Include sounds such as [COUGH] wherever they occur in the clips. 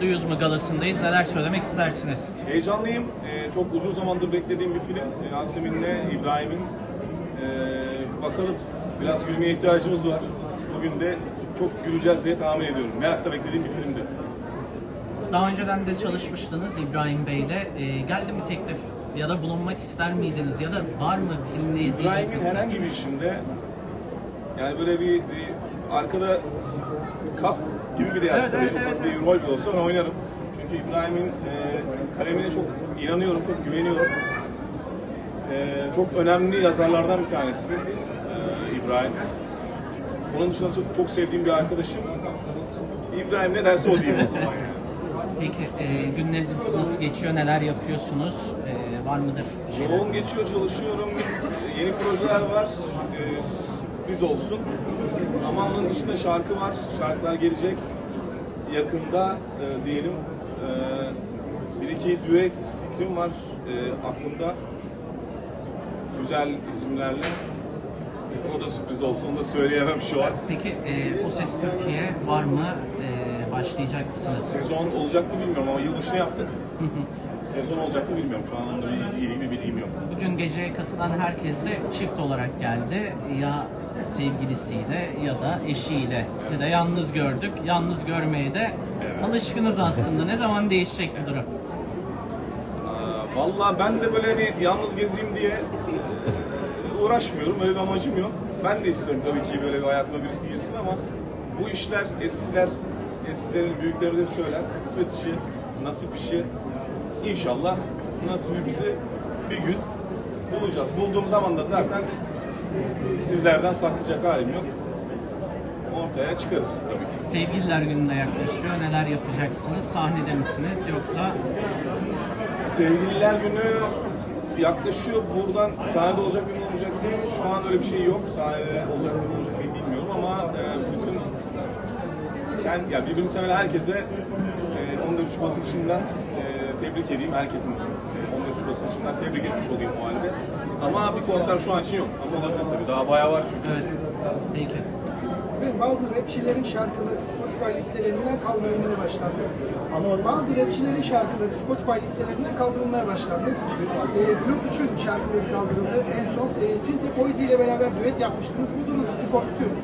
Duyuz mu galasındayız. Neler söylemek istersiniz? Heyecanlıyım. Ee, çok uzun zamandır beklediğim bir film. Ee, Yasemin'le İbrahim'in. Ee, bakalım biraz gülmeye ihtiyacımız var. Bugün de çok güleceğiz diye tahmin ediyorum. Merakla beklediğim bir filmdi. Daha önceden de çalışmıştınız İbrahim Bey'le. Ee, geldi mi teklif ya da bulunmak ister miydiniz ya da var mı filmde izleyeceğiz İbrahim'in biz? herhangi bir işinde yani böyle bir, bir arkada kast gibi bile yazsa Evet, bir evet, ufak bir rol bile olsa ben oynarım. Çünkü İbrahim'in e, kalemine çok inanıyorum, çok güveniyorum. E, çok önemli yazarlardan bir tanesi e, İbrahim. Onun dışında çok, çok sevdiğim bir arkadaşım. İbrahim ne derse o diyeyim o zaman. Peki e, günleriniz nasıl geçiyor? Neler yapıyorsunuz? E, var mıdır? şeyler? Yoğun geçiyor, çalışıyorum. Ee, Yeni projeler var. Ee, Sürpriz olsun. Ama onun dışında şarkı var. Şarkılar gelecek. Yakında e, diyelim. Ee, bir iki düet fikrim var e, aklımda. Güzel isimlerle. O da sürpriz olsun. Onu da söyleyemem şu an. Peki e, O Ses Türkiye var mı? E, başlayacak mısınız? Sezon olacak mı bilmiyorum ama yılbaşını yaptık. [LAUGHS] Sezon olacak mı bilmiyorum. Şu an onunla ilgili bir bilgim yok. Bugün geceye katılan herkes de çift olarak geldi. Ya sevgilisiyle ya da eşiyle. Sizi de yalnız gördük. Yalnız görmeye de alışkınız aslında. Ne zaman değişecek bu durum? Valla ben de böyle hani yalnız gezeyim diye uğraşmıyorum. Öyle bir amacım yok. Ben de istiyorum tabii ki böyle bir hayatıma birisi girsin ama bu işler eskiler, eskilerin büyükleri de söyler. Kısmet işi, nasip işi. İnşallah nasibimizi bir gün bulacağız. Bulduğum zaman da zaten sizlerden saklayacak halim yok. Ortaya çıkarız tabii ki. Sevgililer gününe yaklaşıyor. Neler yapacaksınız? Sahnede misiniz yoksa Sevgililer günü yaklaşıyor. Buradan sahnede olacak mı olmayacak değil mi? Şu an öyle bir şey yok. Sahnede olacak mı olmayacak mı bilmiyorum ama e, bütün kendi, yani birbirini seven herkese 14 Şubat'ın içinden e, tebrik edeyim. Herkesin e, 14 Şubat'ın içinden tebrik etmiş olayım o halde. Ama bir konser şu an için yok. Ama olabilir tabii. Daha bayağı var çünkü. evet. Peki. Ve bazı rapçilerin şarkıları Spotify listelerinden kaldırılmaya başlandı. Ama bazı rapçilerin şarkıları Spotify listelerinden kaldırılmaya başlandı. E, Blok 3'ün şarkıları kaldırıldı en son. E, siz de Poezy ile beraber düet yapmıştınız. Bu durum sizi korkutuyor mu?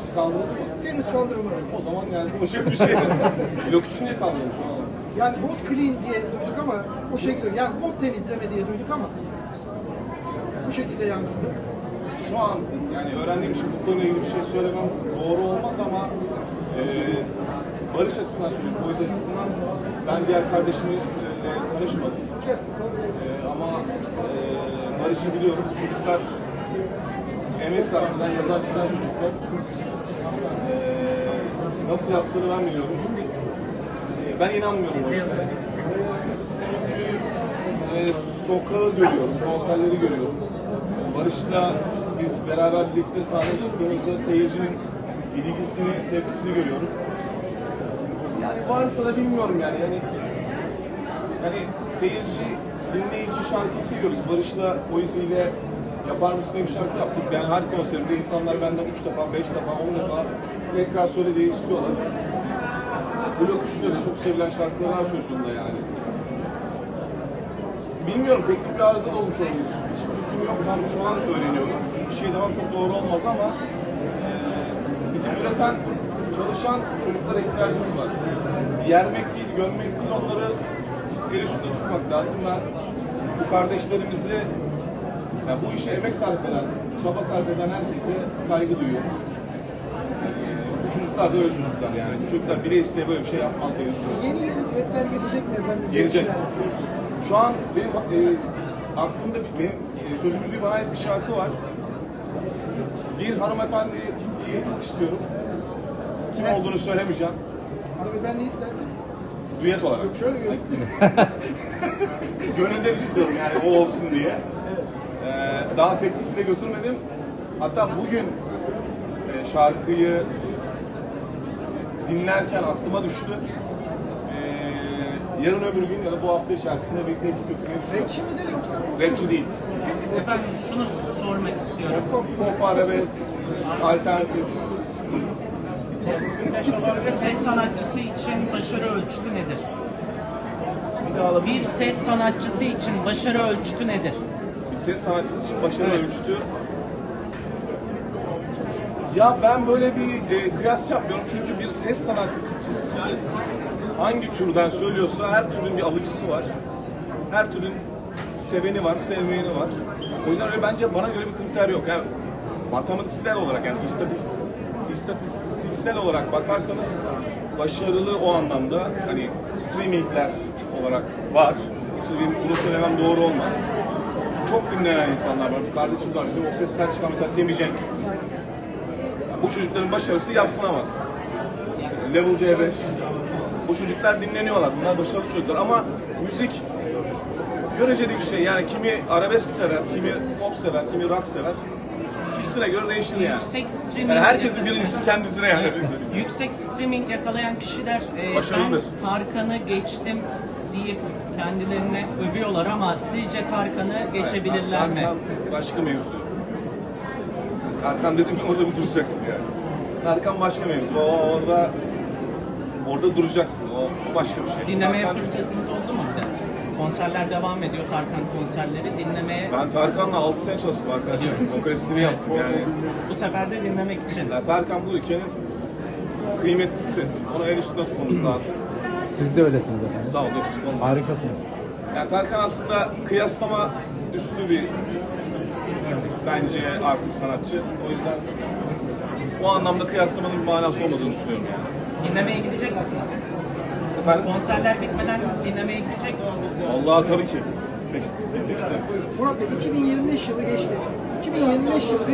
Hepsi kaldırıldı mı? Henüz kaldırılmadı. O zaman yani konuşacak bir şey. [LAUGHS] Blok 3'ün niye kaldırılmış şu an? Yani bot clean diye duyduk ama o şekilde yani bot temizleme diye duyduk ama bu şekilde yansıdı. şu an yani öğrendiğim için bu konuyla ilgili bir şey söylemem doğru olmaz ama e, barış açısından söyleyeyim, poezi açısından ben diğer kardeşimle tanışmadım. E, ama e, Barış'ı biliyorum. Çocuklar emek sarfından yazar çizen çocuklar. Nasıl yaptığını ben biliyorum. Ben inanmıyorum o işlere. Çünkü e, sokağı görüyorum, konserleri görüyorum. Barış'la biz beraber birlikte sahneye çıktığımızda seyircinin ilgisini, tepkisini görüyorum. Yani varsa da bilmiyorum yani. Yani, yani seyirci, dinleyici şarkıyı seviyoruz. Barış'la, Poezi ile yapar mısın diye bir şarkı yaptık. Yani her konserimde insanlar benden 3 defa, 5 defa, 10 defa tekrar söyle diye istiyorlar. Blok 3'te de çok sevilen şarkılar var çocuğunda yani. Bilmiyorum teknik bir arıza da olmuş olabilir. Hiçbir fikrim yok. Ben şu an öğreniyorum. Bir şey demem çok doğru olmaz ama eee, bizim üreten, çalışan çocuklara ihtiyacımız var. Yermek değil, gömmek değil onları el üstünde tutmak lazım. Ben bu kardeşlerimizi yani bu işe emek sarf eden, çaba sarf eden herkese saygı duyuyorum. Bu çocuklar da öyle çocuklar yani. Çocuklar bile isteye böyle bir şey yapmaz diye düşünüyorum. Yeni yeni düetler gelecek mi efendim? Gelecek. Şu an benim e, aklımda bir- benim e, sözümüzü bana ait bir şarkı var. Bir hanımefendiyi çok istiyorum. Kim Evet. olduğunu söylemeyeceğim. Hanımefendi derken Düet olarak. yok şöyle gözüküyor. [LAUGHS] Gönülden istiyorum yani o olsun diye. Ee, daha teknikle götürmedim. Hatta bugün e, şarkıyı dinlerken aklıma düştü. Ee, yarın öbür gün ya da bu hafta içerisinde bir teklif götürmeyi düşünüyorum. Rapçi midir yoksa? Rapçi değil. Efendim şunu sormak istiyorum. Pop, pop arabesk, alternatif. Bir ses sanatçısı için başarı ölçütü nedir? Bir ses sanatçısı için başarı ölçütü nedir? Ses sanatçısı için başarı Evet. ölçütü. Ya ben böyle bir e, kıyas yapmıyorum çünkü bir ses sanatçısı hangi türden söylüyorsa her türün bir alıcısı var. Her türün seveni var, sevmeyeni var. O yüzden öyle bence bana göre bir kriter yok. Yani matematiksel olarak yani istatist, istatistiksel olarak bakarsanız başarılı o anlamda hani streamingler olarak var. Şimdi bunu söylemem doğru olmaz çok dinlenen insanlar var. Kardeşim var bizim o sesten çıkan mesela Semih Cenk. Yani bu çocukların başarısı yatsınamaz. Level C5. Bu çocuklar dinleniyorlar. Bunlar başarılı çocuklar ama müzik göreceli bir şey. Yani kimi arabesk sever, kimi pop sever, kimi rock sever. Kişisine göre değişir yani. Yüksek streaming Yani herkesin birincisi kendisine yani. Yüksek streaming yakalayan kişiler e, Başarılıdır. ben Tarkan'ı geçtim deyip kendilerine övüyorlar ama sizce Tarkan'ı geçebilirler mi? Tarkan başka mevzu. Tarkan dedim mi orada bir duracaksın yani. Tarkan başka mevzu. O orada orada duracaksın. O, başka bir şey. Dinlemeye Tarkan fırsatınız oldu mu bir de? Konserler devam ediyor Tarkan konserleri. Dinlemeye Ben Tarkan'la 6 sene çalıştım arkadaşlar. Vokalistini yaptım yani. bu sefer de dinlemek için. Ya Tarkan bu ülkenin kıymetlisi. Onu el üstünde tutmamız [CLEARS THROAT] lazım. Siz de öylesiniz efendim. Sağ ol eksik olma. Harikasınız. Yani Tarkan aslında kıyaslama üstü bir bence artık sanatçı. O yüzden o anlamda kıyaslamanın bir manası olmadığını düşünüyorum yani. Dinlemeye gidecek misiniz? Efendim? Konserler bitmeden dinlemeye gidecek misiniz? Vallahi tabii ki. Pek, pek isterim. Murat Bey 2025 yılı geçti. 2025 yılı